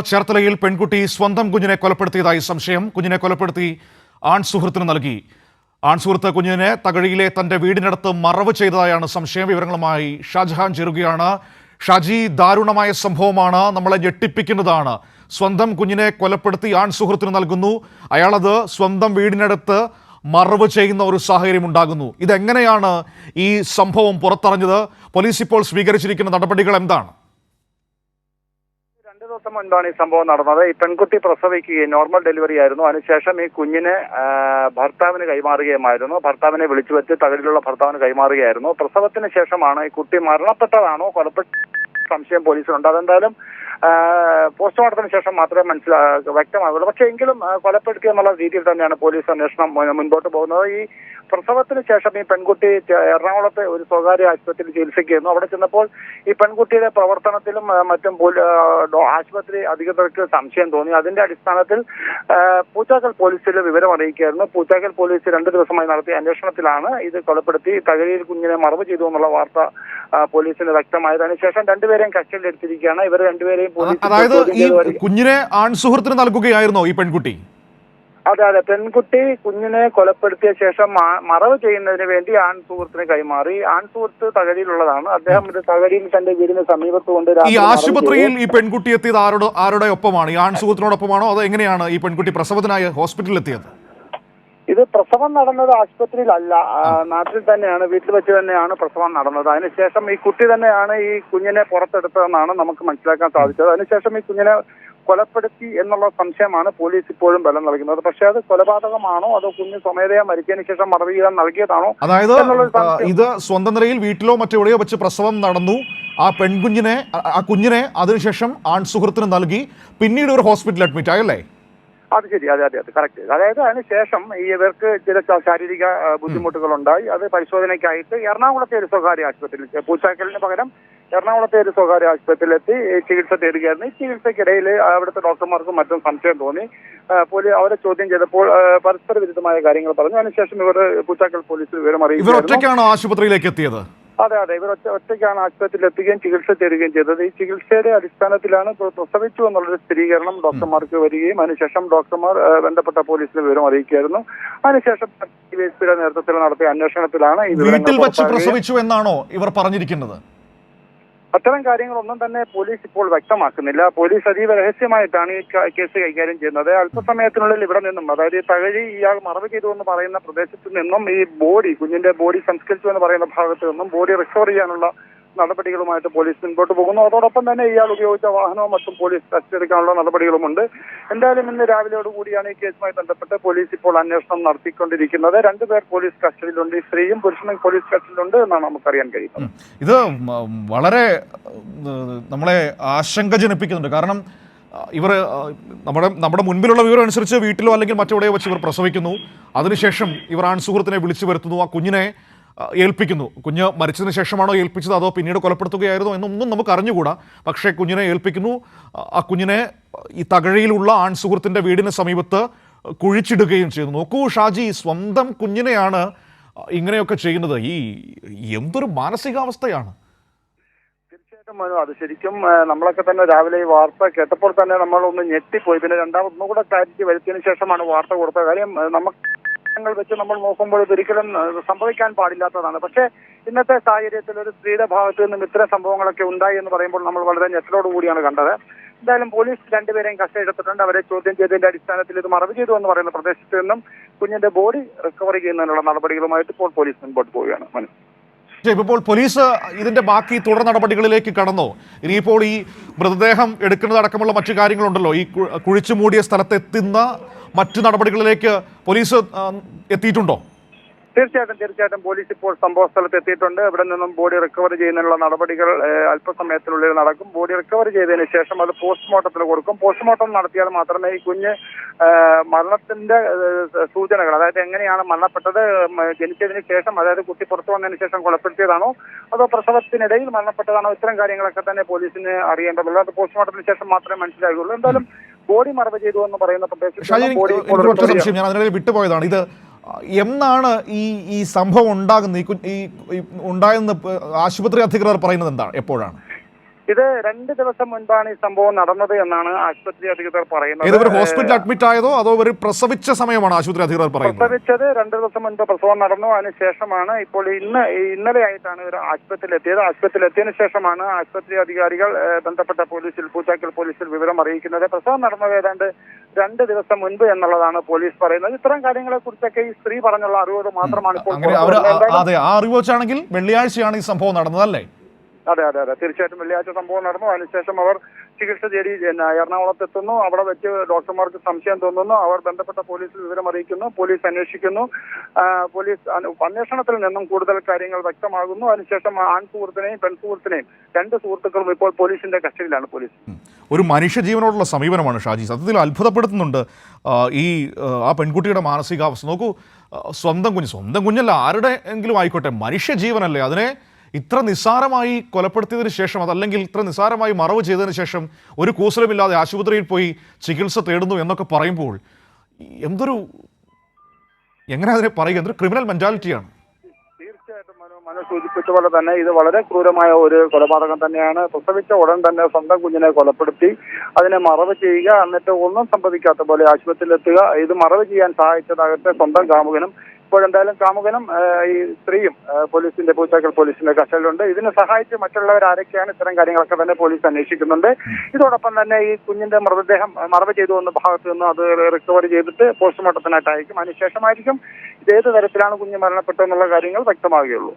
ചേർത്തലയിൽ പെൺകുട്ടി സ്വന്തം കുഞ്ഞിനെ കൊലപ്പെടുത്തിയതായി സംശയം. കുഞ്ഞിനെ കൊലപ്പെടുത്തി ആൺ സുഹൃത്തിന് നൽകി. ആൺ സുഹൃത്ത് കുഞ്ഞിനെ തകഴിയിലെ തന്റെ വീടിനടുത്ത് മറവ് ചെയ്തതായാണ് സംശയം. വിവരങ്ങളുമായി ഷാജഹാൻ ചേരുകയാണ്. ഷാജി ദാരുണമായ സംഭവമാണ്. നമ്മളെ ഞെട്ടിപ്പിക്കുന്നതാണ്. സ്വന്തം കുഞ്ഞിനെ കൊലപ്പെടുത്തി ആൺ സുഹൃത്തിന് നൽകുന്നു. അയാളത് സ്വന്തം വീടിനടുത്ത് മറവ് ചെയ്യുന്ന ഒരു സാഹചര്യം ഉണ്ടാകുന്നു. ഇതെങ്ങനെയാണ് ഈ സംഭവം പുറത്തറിഞ്ഞത്? പോലീസ് ഇപ്പോൾ സ്വീകരിച്ചിരിക്കുന്ന നടപടികൾ എന്താണ്? രണ്ടു ദിവസം മുൻപാണ് ഈ സംഭവം നടന്നത്. ഈ പെൺകുട്ടി പ്രസവിക്കുകയും നോർമൽ ഡെലിവറി ആയിരുന്നു. അതിനുശേഷം ഈ കുഞ്ഞിനെ ഭർത്താവിന് കൈമാറുകയുമായിരുന്നു. ഭർത്താവിനെ വിളിച്ചു വെച്ച് തകഴിലുള്ള ഭർത്താവിന് കൈമാറുകയായിരുന്നു. പ്രസവത്തിന് ശേഷമാണ് ഈ കുട്ടി മരണപ്പെട്ടതാണോ? കൊലപ്പെട്ട സംശയം പോലീസിനുണ്ട്. അതെന്തായാലും പോസ്റ്റ്മോർട്ടത്തിന് ശേഷം മാത്രമേ മനസ്സിലാ വ്യക്തമാകുള്ളൂ പക്ഷേ എങ്കിലും കൊലപ്പെടുത്തി എന്നുള്ള രീതിയിൽ തന്നെയാണ് പോലീസ് അന്വേഷണം മുൻ- മുൻപോട്ട് പോകുന്നത്. ഈ പ്രസവത്തിന് ശേഷം ഈ പെൺകുട്ടി എറണാകുളത്തെ ഒരു സ്വകാര്യ ആശുപത്രിയിൽ ചികിത്സിക്കുന്നു. അവിടെ ചെന്നപ്പോൾ ഈ പെൺകുട്ടിയുടെ പ്രവർത്തനത്തിലും മറ്റും ആശുപത്രി അധികൃതർക്ക് സംശയം തോന്നി. അതിന്റെ അടിസ്ഥാനത്തിൽ പൂച്ചാക്കൽ പോലീസിൽ വിവരം അറിയിക്കുകയായിരുന്നു. പൂച്ചാക്കൽ പോലീസ് രണ്ടു ദിവസമായി നടത്തിയ അന്വേഷണത്തിലാണ് ഇത് കൊലപ്പെടുത്തി. തകഴിയിൽ കുഞ്ഞിനെ മറവ് ചെയ്തു എന്നുള്ള വാർത്ത പോലീസിന് വ്യക്തമായത്. അതിനുശേഷം രണ്ടുപേരെയും കസ്റ്റഡിയിൽ എടുത്തിരിക്കുകയാണ് ഇവർ രണ്ടുപേരെയും അതായത് ഈ കുഞ്ഞിനെ ആൺസുഹൃത്തിന് നൽകുകയായിരുന്നോ ഈ പെൺകുട്ടി. അതെ അതെ. പെൺകുട്ടി കുഞ്ഞിനെ കൊലപ്പെടുത്തിയ ശേഷം മറവ് ചെയ്യുന്നതിന് വേണ്ടി ആൺ സുഹൃത്തിന് കൈമാറി. ആൺ സുഹൃത്ത് തകഴിയിലുള്ളതാണ്. അദ്ദേഹം ഇത് തകഴിയിൽ തന്റെ വീടിന് സമീപത്ത് കൊണ്ട് ഈ ആശുപത്രിയിൽ ഈ പെൺകുട്ടി എത്തിയത് ആരോട് ആരുടെ ഒപ്പമാണ്? ഈ ആൺ സുഹൃത്തിനോടൊപ്പമാണോ അതോ എങ്ങനെയാണ് ഈ പെൺകുട്ടി പ്രസവത്തിനായി ഹോസ്പിറ്റലിൽ എത്തിയത് ഇത് പ്രസവം നടന്നത് ആശുപത്രിയിലല്ല. നാട്ടിൽ തന്നെയാണ് വീട്ടിൽ വെച്ച് തന്നെയാണ് പ്രസവം നടന്നത്. അതിനുശേഷം ഈ കുട്ടി തന്നെയാണ് ഈ കുഞ്ഞിനെ പുറത്തെടുത്തതെന്നാണ് നമുക്ക് മനസ്സിലാക്കാൻ സാധിച്ചത്. അതിനുശേഷം ഈ കുഞ്ഞിനെ കൊലപ്പെടുത്തി എന്നുള്ള സംശയമാണ് പോലീസ് ഇപ്പോഴും ബലം നൽകുന്നത്. പക്ഷേ അത് കൊലപാതകമാണോ? അതോ കുഞ്ഞ് സ്വമേധയാ മരിച്ചതിന് ശേഷം മറവ് ചെയ്യാൻ നൽകിയതാണോ? അതായത്. ഇത് സ്വന്തം നിലയിൽ വീട്ടിലോ മറ്റെവിടെയോ വെച്ച് പ്രസവം നടന്നു. ആ പെൺകുഞ്ഞിനെ ആ- ആ കുഞ്ഞിനെ അതിനുശേഷം ആൺ സുഹൃത്തിന് നൽകി. പിന്നീട് ഒരു ഹോസ്പിറ്റലിൽ അഡ്മിറ്റ് ആയല്ലേ അത് ശരി അതെ അതെ അതെ കറക്റ്റ് അതായത് അതിനുശേഷം ഈ ഇവർക്ക് ചില ശാരീരിക ഉണ്ടായി അത് പരിശോധനയ്ക്കായിട്ട് എറണാകുളത്തെ ഒരു സ്വകാര്യ ആശുപത്രിയിൽ പൂച്ചാക്കലിന് പകരം എറണാകുളത്തെ ഒരു സ്വകാര്യ ആശുപത്രിയിലെത്തി ചികിത്സ തേടുകയായിരുന്നു. ഈ ചികിത്സയ്ക്കിടയിൽ അവിടുത്തെ ഡോക്ടർമാർക്കും മറ്റും സംശയം തോന്നി. പോലീസ് അവരെ ചോദ്യം ചെയ്തപ്പോൾ പരസ്പര വിരുദ്ധമായ കാര്യങ്ങൾ പറഞ്ഞു. അതിനുശേഷം ഇവർ പൂച്ചാക്കൽ പോലീസിൽ വിവരം ഇവർ അറിയിച്ചു ഒറ്റയ്ക്കാണോ ആശുപത്രിയിലേക്ക് എത്തിയത്? അതെ അതെ. ഇവർ ഒറ്റ ഒറ്റയ്ക്കാണ് ആശുപത്രിയിൽ എത്തുകയും ചികിത്സ തരികയും ചെയ്തത്. ഈ ചികിത്സയുടെ അടിസ്ഥാനത്തിലാണ് പ്ര- പ്രസവിച്ചു എന്നുള്ളൊരു സ്ഥിരീകരണം ഡോക്ടർമാർക്ക് വരികയും അതിനുശേഷം ഡോക്ടർമാർ ബന്ധപ്പെട്ട പോലീസിന് വിവരം അറിയിക്കുകയായിരുന്നു. അതിനുശേഷം നേതൃത്വത്തിൽ നടത്തിയ അന്വേഷണത്തിലാണ് ഈ വീട്ടിൽ വെച്ച് പ്രസവിച്ചു എന്നാണോ ഇവർ പറഞ്ഞിരിക്കുന്നത്? അത്തരം കാര്യങ്ങളൊന്നും തന്നെ പോലീസ് ഇപ്പോൾ വ്യക്തമാക്കുന്നില്ല. പോലീസ് അതീവ രഹസ്യമായിട്ടാണ് ഈ കേസ് കൈകാര്യം ചെയ്യുന്നത്. അല്പസമയത്തിനുള്ളിൽ ഇവിടെ നിന്നും അതായത് തകഴി ഇയാൾ മറവ് ചെയ്തു എന്ന് പറയുന്ന പ്രദേശത്ത് നിന്നും ഈ ബോഡി കുഞ്ഞിന്റെ ബോഡി സംസ്കരിച്ചു എന്ന് പറയുന്ന ഭാഗത്ത് നിന്നും ബോഡി റിക്കവർ ചെയ്യാനുള്ള നടപടികളുമായിട്ട് പോലീസ് മുൻപോട്ട് പോകുന്നു. അതോടൊപ്പം തന്നെ ഇയാൾ ഉപയോഗിച്ച വാഹനവും മറ്റും പോലീസ് കസ്റ്റഡിയെടുക്കാനുള്ള നടപടികളുമുണ്ട്. എന്തായാലും ഇന്ന് രാവിലെയോട് കൂടിയാണ് ഈ കേസുമായി ബന്ധപ്പെട്ട് പോലീസ് ഇപ്പോൾ അന്വേഷണം നടത്തിക്കൊണ്ടിരിക്കുന്നത്. രണ്ടുപേർ പോലീസ് കസ്റ്റഡിയിലുണ്ട്. സ്ത്രീയും പുരുഷനും പോലീസ് കസ്റ്റഡിയിലുണ്ട് എന്നാണ് നമുക്കറിയാൻ കഴിയുന്നത്. ഇത് വളരെ നമ്മളെ ആശങ്ക ജനിപ്പിക്കുന്നുണ്ട്. കാരണം ഇവർ നമ്മുടെ നമ്മുടെ മുൻപിലുള്ള വിവരം അനുസരിച്ച് വീട്ടിലോ അല്ലെങ്കിൽ മറ്റെവിടെയോ വെച്ച് ഇവർ പ്രസവിക്കുന്നു. അതിനുശേഷം ഇവർ ആൺ സുഹൃത്തിനെ വിളിച്ചു വരുത്തുന്നു. ആ കുഞ്ഞിനെ ഏൽപ്പിക്കുന്നു. കുഞ്ഞ് മരിച്ചതിന് ശേഷമാണോ ഏൽപ്പിച്ചത്? അതോ പിന്നീട് കൊലപ്പെടുത്തുകയായിരുന്നോ എന്നൊന്നും നമുക്ക് അറിഞ്ഞുകൂടാ. പക്ഷേ കുഞ്ഞിനെ ഏൽപ്പിക്കുന്നു. ആ, കുഞ്ഞിനെ ഈ തകഴിയിലുള്ള ആൺ സുഹൃത്തിന്റെ വീടിന് സമീപത്ത് കുഴിച്ചിടുകയും ചെയ്തു. നോക്കൂ ഷാജി സ്വന്തം കുഞ്ഞിനെയാണ് ഇങ്ങനെയൊക്കെ ചെയ്യുന്നത്. ഈ എന്തൊരു മാനസികാവസ്ഥയാണ്. മനു അത് ശരിക്കും നമ്മളൊക്കെ തന്നെ രാവിലെ ഈ വാർത്ത കേട്ടപ്പോൾ തന്നെ നമ്മൾ ഒന്ന് ഞെട്ടിപ്പോയി. പിന്നെ രണ്ടാമതൊന്നും കൂടെ ക്ലാരിറ്റി വരുത്തിയതിനു ശേഷമാണ് വാർത്ത കൊടുത്തത്. കാര്യം നമുക്ക് ങ്ങൾ വെച്ച് നമ്മൾ നോക്കുമ്പോൾ ഇതൊരിക്കലും സംഭവിക്കാൻ പാടില്ലാത്തതാണ്. പക്ഷേ ഇന്നത്തെ സാഹചര്യത്തിൽ ഒരു സ്ത്രീയുടെ ഭാഗത്ത് നിന്നും ഇത്തരം സംഭവങ്ങളൊക്കെ ഉണ്ടായി എന്ന് പറയുമ്പോൾ നമ്മൾ വളരെ ഞെട്ടലോട് കൂടിയാണ് കണ്ടത്. എന്തായാലും പോലീസ് രണ്ടുപേരെയും കസ്റ്റഡി എടുത്തിട്ടുണ്ട് അവരെ ചോദ്യം ചെയ്തതിന്റെ അടിസ്ഥാനത്തിൽ ഇത് മറവ് ചെയ്തു എന്ന് പറയുന്ന പ്രദേശത്ത് നിന്നും കുഞ്ഞിന്റെ ബോഡി റിക്കവർ ചെയ്യുന്നതിനുള്ള നടപടികളുമായിട്ട് ഇപ്പോൾ പോലീസ് മുൻപോട്ട് പോവുകയാണ്. മനു. പക്ഷേ ഇപ്പോൾ പോലീസ് ഇതിന്റെ ബാക്കി തുടർ നടപടികളിലേക്ക് കടന്നോ. ഇനിയിപ്പോൾ ഈ മൃതദേഹം എടുക്കുന്നതടക്കമുള്ള മറ്റു കാര്യങ്ങളുണ്ടല്ലോ. ഈ കുഴിച്ചു മൂടിയ സ്ഥലത്തെത്തുന്ന മറ്റു നടപടികളിലേക്ക് പോലീസ് എത്തിയിട്ടുണ്ടോ? തീർച്ചയായിട്ടും തീർച്ചയായിട്ടും. പോലീസ് ഇപ്പോൾ സംഭവ സ്ഥലത്ത് എത്തിയിട്ടുണ്ട്. ഇവിടെ നിന്നും ബോഡി റിക്കവർ ചെയ്യുന്നതിനുള്ള നടപടികൾ അല്പസമയത്തിനുള്ളിൽ നടക്കും. ബോഡി റിക്കവർ ചെയ്തതിന് ശേഷം അത് പോസ്റ്റ്മോർട്ടത്തിന് കൊടുക്കും. പോസ്റ്റ്മോർട്ടം നടത്തിയാൽ മാത്രമേ ഈ കുഞ്ഞ് മരണത്തിന്റെ സൂചനകൾ അതായത് എങ്ങനെയാണ് മരണപ്പെട്ടത് ജനിച്ചതിന് ശേഷം അതായത് കുട്ടി പുറത്തു വന്നതിന് ശേഷം കൊലപ്പെടുത്തിയതാണോ അതോ പ്രസവത്തിനിടയിൽ മരണപ്പെട്ടതാണോ ഇത്തരം കാര്യങ്ങളൊക്കെ തന്നെ പോലീസിന് അറിയേണ്ടതുള്ളൂ. അത് പോസ്റ്റ്മോർട്ടത്തിന് ശേഷം മാത്രമേ മനസ്സിലാകുള്ളൂ എന്തായാലും ബോഡി മറവ് ചെയ്തു എന്ന് പറയുന്ന പ്രദേശത്ത്. സംശയം. ഞാൻ അതിനിടയിൽ വിട്ടുപോയതാണ്. ഇത് എന്നാണ് ഈ ഈ സംഭവം ഉണ്ടാകുന്നത്? ഈ ഉണ്ടായെന്ന് ആശുപത്രി അധികൃതർ പറയുന്നത് എന്താണ്? എപ്പോഴാണ്? ഇത് രണ്ട് ദിവസം മുൻപാണ് ഈ സംഭവം നടന്നത് എന്നാണ് ആശുപത്രി അധികൃതർ പറയുന്നത്. ഹോസ്പിറ്റലിൽ അഡ്മിറ്റ് ആയതോ അതോ ഒരു പ്രസവിച്ച സമയമാണ് ആശുപത്രി അധികൃതർ പറയുന്നത്? പ്രസവിച്ചത് രണ്ട് ദിവസം മുൻപ് പ്രസവം നടന്നു. അതിനുശേഷമാണ് ഇപ്പോൾ ഇന്ന് ഇന്നലെ ആയിട്ടാണ് ഇവർ ആശുപത്രിയിൽ എത്തിയത് ആശുപത്രിയിൽ എത്തിയതിനു ശേഷമാണ് ആശുപത്രി അധികാരികൾ ബന്ധപ്പെട്ട പോലീസിൽ പൂച്ചാക്കൽ പോലീസിൽ വിവരം അറിയിക്കുന്നത്. പ്രസവം നടന്നത് ഏതാണ്ട് രണ്ട് ദിവസം മുൻപ് എന്നുള്ളതാണ് പോലീസ് പറയുന്നത്. ഇത്തരം കാര്യങ്ങളെ കുറിച്ചൊക്കെ ഈ സ്ത്രീ പറഞ്ഞുള്ള അറിവ് മാത്രമാണ് ഇപ്പോൾ ആ അറിവ് വെച്ചാണെങ്കിൽ വെള്ളിയാഴ്ചയാണ് ഈ സംഭവം നടന്നതല്ലേ അതെ അതെ അതെ. തീർച്ചയായിട്ടും വെള്ളിയാഴ്ച സംഭവം നടന്നു. അതിനുശേഷം അവർ ചികിത്സ തേടി എറണാകുളത്ത് എത്തുന്നു. അവിടെ വെച്ച് ഡോക്ടർമാർക്ക് സംശയം തോന്നുന്നു. അവർ ബന്ധപ്പെട്ട പോലീസിൽ വിവരം അറിയിക്കുന്നു. പോലീസ് അന്വേഷിക്കുന്നു. പോലീസ് അന്വേഷണത്തിൽ നിന്നും കൂടുതൽ കാര്യങ്ങൾ വ്യക്തമാകുന്നു. അതിനുശേഷം ആൺ സുഹൃത്തിനെയും പെൺ സുഹൃത്തിനെയും രണ്ട് സുഹൃത്തുക്കളും ഇപ്പോൾ പോലീസിന്റെ കസ്റ്റഡിയിലാണ് പോലീസ്. ഒരു മനുഷ്യജീവനോടുള്ള സമീപനമാണ് ഷാജി. സത്യത്തിൽ അത്ഭുതപ്പെടുത്തുന്നുണ്ട്. ഈ ആ പെൺകുട്ടിയുടെ മാനസികാവസ്ഥ. നോക്കൂ സ്വന്തം കുഞ്ഞ് സ്വന്തം കുഞ്ഞല്ല. ആരുടെ എങ്കിലും ആയിക്കോട്ടെ മനുഷ്യജീവനല്ലേ. അതിനെ ഇത്ര നിസ്സാരമായി കൊലപ്പെടുത്തിയതിന് ശേഷം അതല്ലെങ്കിൽ ഇത്ര നിസ്സാരമായി മറവ് ചെയ്തതിന് ശേഷം ഒരു കൂസലമില്ലാതെ ആശുപത്രിയിൽ പോയി ചികിത്സ തേടുന്നു എന്നൊക്കെ പറയുമ്പോൾ എന്തൊരു എങ്ങനെ അതിനെ പറയുക? എന്തൊരു ക്രിമിനൽ മെന്റാലിറ്റിയാണ്. സൂചിപ്പിച്ച പോലെ തന്നെ ഇത് വളരെ ക്രൂരമായ ഒരു കൊലപാതകം തന്നെയാണ്. പ്രസവിച്ച ഉടൻ തന്നെ സ്വന്തം കുഞ്ഞിനെ കൊലപ്പെടുത്തി അതിനെ മറവ് ചെയ്യുക എന്നിട്ട് ഒന്നും സംഭവിക്കാത്ത പോലെ ആശുപത്രിയിലെത്തുക. ഇത് മറവ് ചെയ്യാൻ സഹായിച്ചതാകട്ടെ സ്വന്തം കാമുകനും ഇപ്പോഴെന്തായാലും കാമുകനും ഈ സ്ത്രീയും പോലീസിന്റെ പൂച്ചാക്കൽ പോലീസിന്റെ കസ്റ്റഡിയിലുണ്ട്. ഇതിനെ സഹായിച്ച് മറ്റുള്ളവർ ആരൊക്കെയാണ് ഇത്തരം കാര്യങ്ങളൊക്കെ തന്നെ പോലീസ് അന്വേഷിക്കുന്നുണ്ട്. ഇതോടൊപ്പം തന്നെ ഈ കുഞ്ഞിന്റെ മൃതദേഹം മറവ് ചെയ്തു വന്ന ഭാഗത്ത് നിന്ന് അത് റിക്കവർ ചെയ്തിട്ട് പോസ്റ്റ്മോർട്ടത്തിനായിട്ടായിരിക്കും അതിനുശേഷമായിരിക്കും ഏത് തരത്തിലാണ് കുഞ്ഞ് മരണപ്പെട്ടതെന്നുള്ള കാര്യങ്ങൾ വ്യക്തമാകുകയുള്ളൂ